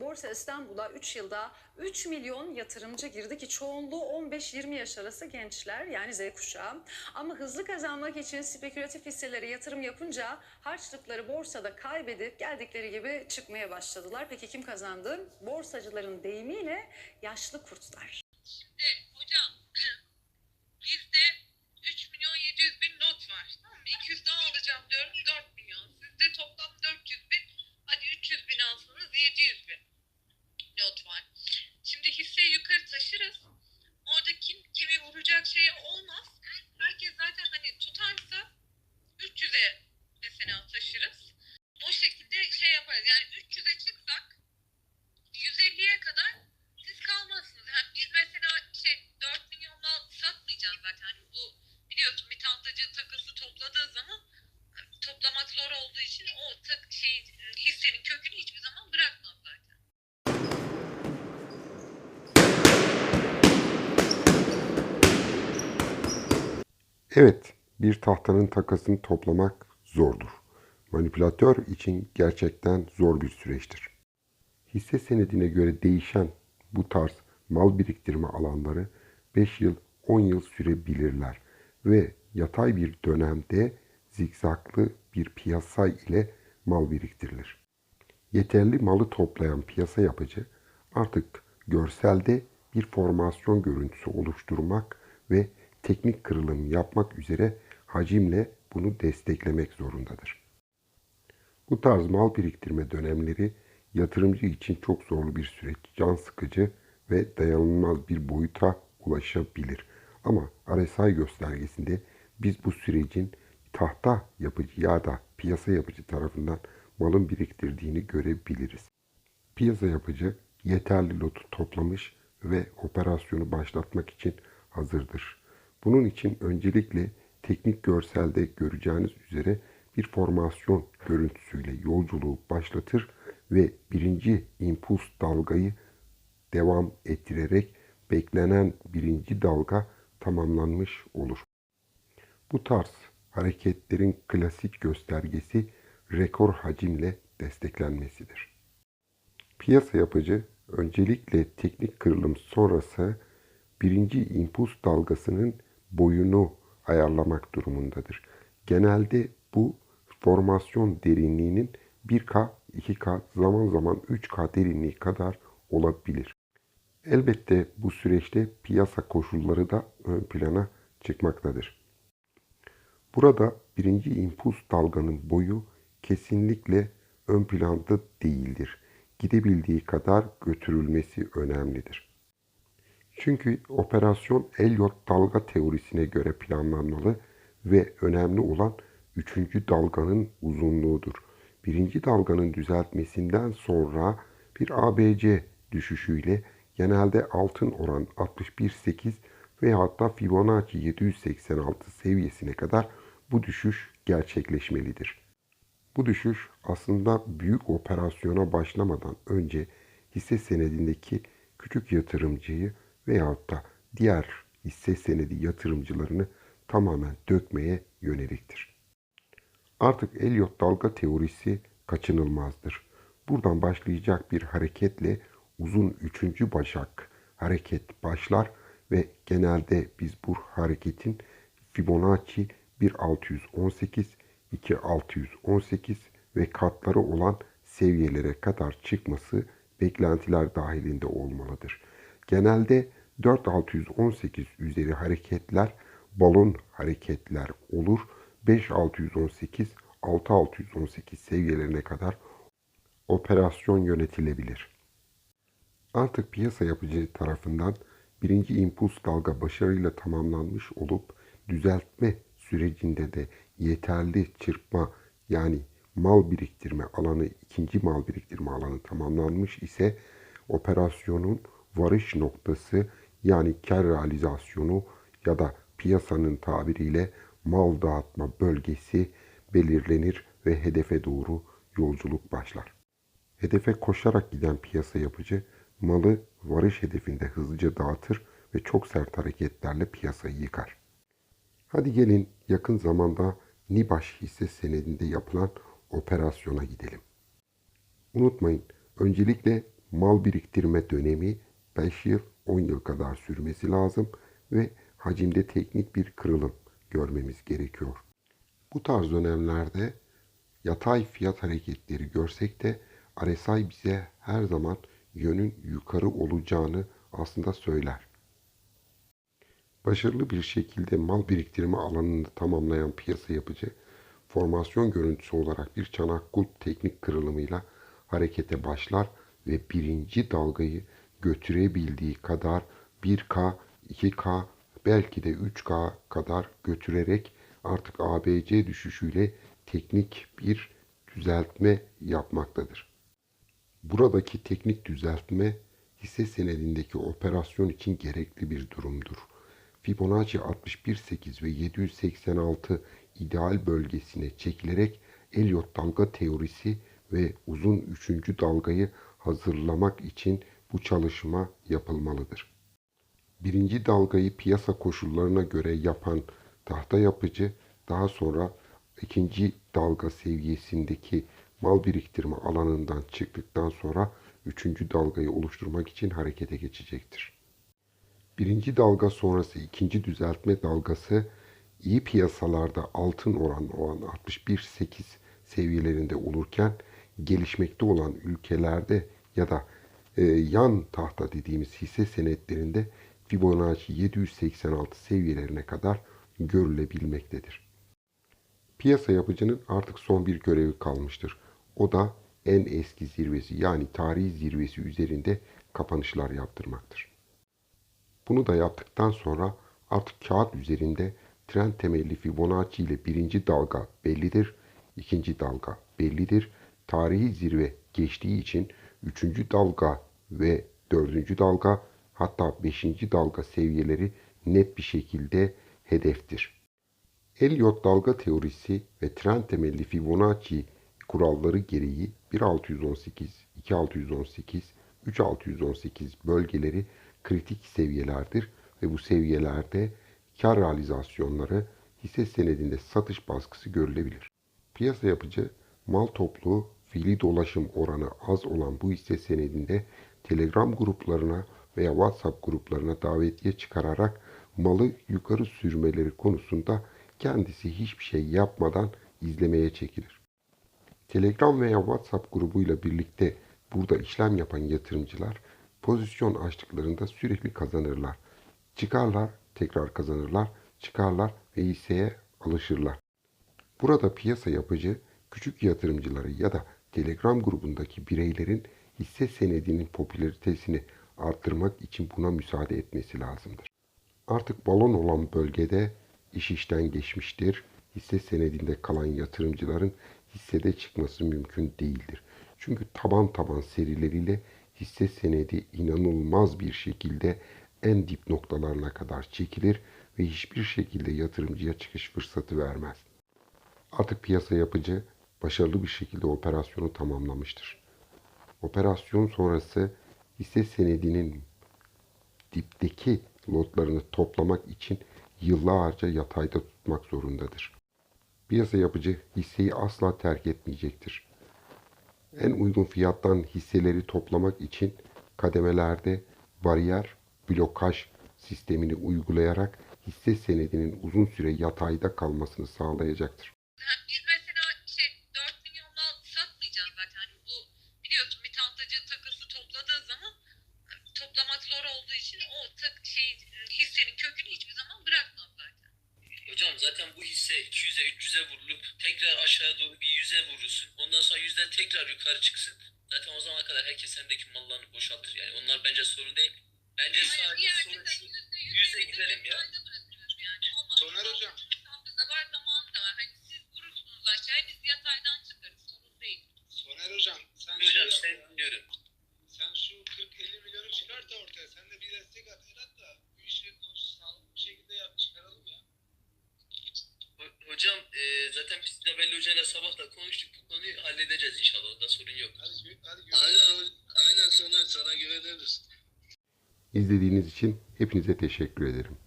Borsa İstanbul'a 3 yılda 3 milyon yatırımcı girdi ki çoğunluğu 15-20 yaş arası gençler yani Z kuşağı. Ama hızlı kazanmak için spekülatif hisselere yatırım yapınca harçlıkları borsada kaybedip geldikleri gibi çıkmaya başladılar. Peki kim kazandı? Borsacıların deyimiyle yaşlı kurtlar. Şimdi hocam bizde 3 milyon 700 bin not var. Tamam mı? 200 daha alacağım diyorum 4 milyon. Sizde toplam 400 bin. Hadi 300 bin alsanız 700 bin not var. Şimdi hisseyi yukarı taşırız. Orada kim kimi vuracak şey olmaz. Herkes zaten hani tutarsa 300'e mesela taşırız. O şekilde şey yaparız. Yani 300'e çıksak 150'ye kadar siz kalmazsınız. Yani biz mesela şey 4 milyonla satmayacağız zaten. Hani bu biliyorsun bir tahtacı takısı topladığı zaman toplamak zor olduğu için o tak, şey hissenin kökünü hiçbir zaman bırakmaz zaten. Evet, bir tahtanın takasını toplamak zordur. Manipülatör için gerçekten zor bir süreçtir. Hisse senedine göre değişen bu tarz mal biriktirme alanları 5 yıl 10 yıl sürebilirler ve yatay bir dönemde zikzaklı bir piyasa ile mal biriktirilir. Yeterli malı toplayan piyasa yapıcı artık görselde bir formasyon görüntüsü oluşturmak ve teknik kırılım yapmak üzere hacimle bunu desteklemek zorundadır. Bu tarz mal biriktirme dönemleri yatırımcı için çok zorlu bir süreç, can sıkıcı ve dayanılmaz bir boyuta ulaşabilir. Ama RSI göstergesinde biz bu sürecin tahta yapıcı ya da piyasa yapıcı tarafından malın biriktirdiğini görebiliriz. Piyasa yapıcı yeterli lotu toplamış ve operasyonu başlatmak için hazırdır. Bunun için öncelikle teknik görselde göreceğiniz üzere bir formasyon görüntüsüyle yolculuğu başlatır ve birinci impuls dalgayı devam ettirerek beklenen birinci dalga tamamlanmış olur. Bu tarz hareketlerin klasik göstergesi rekor hacimle desteklenmesidir. Piyasa yapıcı öncelikle teknik kırılım sonrası birinci impuls dalgasının boyunu ayarlamak durumundadır. Genelde bu formasyon derinliğinin 1K, 2K, zaman zaman 3K derinliği kadar olabilir. Elbette bu süreçte piyasa koşulları da ön plana çıkmaktadır. Burada birinci impuls dalganın boyu kesinlikle ön planda değildir. Gidebildiği kadar götürülmesi önemlidir. Çünkü operasyon Elliot dalga teorisine göre planlanmalı ve önemli olan üçüncü dalganın uzunluğudur. Birinci dalganın düzeltmesinden sonra bir ABC düşüşüyle genelde altın oran 61.8 ve hatta Fibonacci 786 seviyesine kadar bu düşüş gerçekleşmelidir. Bu düşüş aslında büyük operasyona başlamadan önce hisse senedindeki küçük yatırımcıyı veyahut da diğer hisse senedi yatırımcılarını tamamen dökmeye yöneliktir. Artık Elliot dalga teorisi kaçınılmazdır. Buradan başlayacak bir hareketle uzun üçüncü başak hareket başlar ve genelde biz bu hareketin Fibonacci 1618, 2618 ve katları olan seviyelere kadar çıkması beklentiler dahilinde olmalıdır. Genelde 4618 üzeri hareketler balon hareketler olur. 5618, 6618 seviyelerine kadar operasyon yönetilebilir. Artık piyasa yapıcı tarafından birinci impuls dalga başarıyla tamamlanmış olup düzeltme sürecinde de yeterli çırpma yani mal biriktirme alanı, ikinci mal biriktirme alanı tamamlanmış ise operasyonun varış noktası yani kar realizasyonu ya da piyasanın tabiriyle mal dağıtma bölgesi belirlenir ve hedefe doğru yolculuk başlar. Hedefe koşarak giden piyasa yapıcı malı varış hedefinde hızlıca dağıtır ve çok sert hareketlerle piyasayı yıkar. Hadi gelin yakın zamanda Nibaş hisse senedinde yapılan operasyona gidelim. Unutmayın öncelikle mal biriktirme dönemi 5 yıl 10 yıl kadar sürmesi lazım ve hacimde teknik bir kırılım görmemiz gerekiyor. Bu tarz dönemlerde yatay fiyat hareketleri görsek de RSI bize her zaman yönün yukarı olacağını aslında söyler. Başarılı bir şekilde mal biriktirme alanını tamamlayan piyasa yapıcı, formasyon görüntüsü olarak bir çanak kulp teknik kırılımıyla harekete başlar ve birinci dalgayı götürebildiği kadar 1K, 2K, belki de 3K kadar götürerek artık ABC düşüşüyle teknik bir düzeltme yapmaktadır. Buradaki teknik düzeltme hisse senedindeki operasyon için gerekli bir durumdur. Fibonacci 61.8 ve 786 ideal bölgesine çekilerek Elliott dalga teorisi ve uzun üçüncü dalgayı hazırlamak için bu çalışma yapılmalıdır. Birinci dalgayı piyasa koşullarına göre yapan tahta yapıcı daha sonra ikinci dalga seviyesindeki mal biriktirme alanından çıktıktan sonra üçüncü dalgayı oluşturmak için harekete geçecektir. Birinci dalga sonrası ikinci düzeltme dalgası iyi piyasalarda altın oran olan 61.8 seviyelerinde olurken gelişmekte olan ülkelerde ya da e, yan tahta dediğimiz hisse senetlerinde Fibonacci 786 seviyelerine kadar görülebilmektedir. Piyasa yapıcının artık son bir görevi kalmıştır. O da en eski zirvesi yani tarihi zirvesi üzerinde kapanışlar yaptırmaktır. Bunu da yaptıktan sonra artık kağıt üzerinde trend temelli Fibonacci ile birinci dalga bellidir, ikinci dalga bellidir. Tarihi zirve geçtiği için üçüncü dalga ve dördüncü dalga hatta beşinci dalga seviyeleri net bir şekilde hedeftir. Elliott dalga teorisi ve trend temelli Fibonacci kuralları gereği 1618, 2618, 3618 bölgeleri kritik seviyelerdir ve bu seviyelerde kar realizasyonları hisse senedinde satış baskısı görülebilir. Piyasa yapıcı mal toplu fiili dolaşım oranı az olan bu hisse senedinde Telegram gruplarına veya WhatsApp gruplarına davetiye çıkararak malı yukarı sürmeleri konusunda kendisi hiçbir şey yapmadan izlemeye çekilir. Telegram veya WhatsApp grubuyla birlikte burada işlem yapan yatırımcılar pozisyon açtıklarında sürekli kazanırlar. Çıkarlar, tekrar kazanırlar, çıkarlar ve hisseye alışırlar. Burada piyasa yapıcı küçük yatırımcıları ya da Telegram grubundaki bireylerin hisse senedinin popülaritesini arttırmak için buna müsaade etmesi lazımdır. Artık balon olan bölgede iş işten geçmiştir. Hisse senedinde kalan yatırımcıların hissede çıkması mümkün değildir. Çünkü taban taban serileriyle hisse senedi inanılmaz bir şekilde en dip noktalarına kadar çekilir ve hiçbir şekilde yatırımcıya çıkış fırsatı vermez. Artık piyasa yapıcı başarılı bir şekilde operasyonu tamamlamıştır. Operasyon sonrası hisse senedinin dipteki lotlarını toplamak için yıllarca yatayda tutmak zorundadır. Piyasa yapıcı hisseyi asla terk etmeyecektir. En uygun fiyattan hisseleri toplamak için kademelerde bariyer, blokaj sistemini uygulayarak hisse senedinin uzun süre yatayda kalmasını sağlayacaktır. Biz mesela şey 4 milyonla satmayacağız zaten. Bu biliyorsun bir tahtacı takısı topladığı zaman hani toplamak zor olduğu için o tak, şey hissenin kökünü hiçbir zaman. Hocam zaten bu hisse 200'e 300'e vurulup tekrar aşağı doğru bir 100'e vurulsun. Ondan sonra 100'den tekrar yukarı çıksın. Zaten o zamana kadar herkes sendeki mallarını boşaltır. Yani onlar bence sorun değil. Bence Yani sadece sorun şu. yüzde Yüze yüz gidelim ya. yani. Soner hocam. Var zaman da var. Hani siz vurursunuz aşağıya biz yataydan çıkarız. Sorun değil. Soner hocam sen Hocam şey sen dinliyorum. Sen şu 40-50 milyonu çıkart da ortaya. Sen de bir destek at Erat da bu işi sağlıklı bir şekilde yap çıkaralım ya. Ho- Hocam e, zaten biz de Belli Hoca'yla sabah da konuştuk. Bu konuyu halledeceğiz inşallah. Onda sorun yok. Hadi hadi Aynen, aynen Soner sana güveniriz. İzlediğiniz için hepinize teşekkür ederim.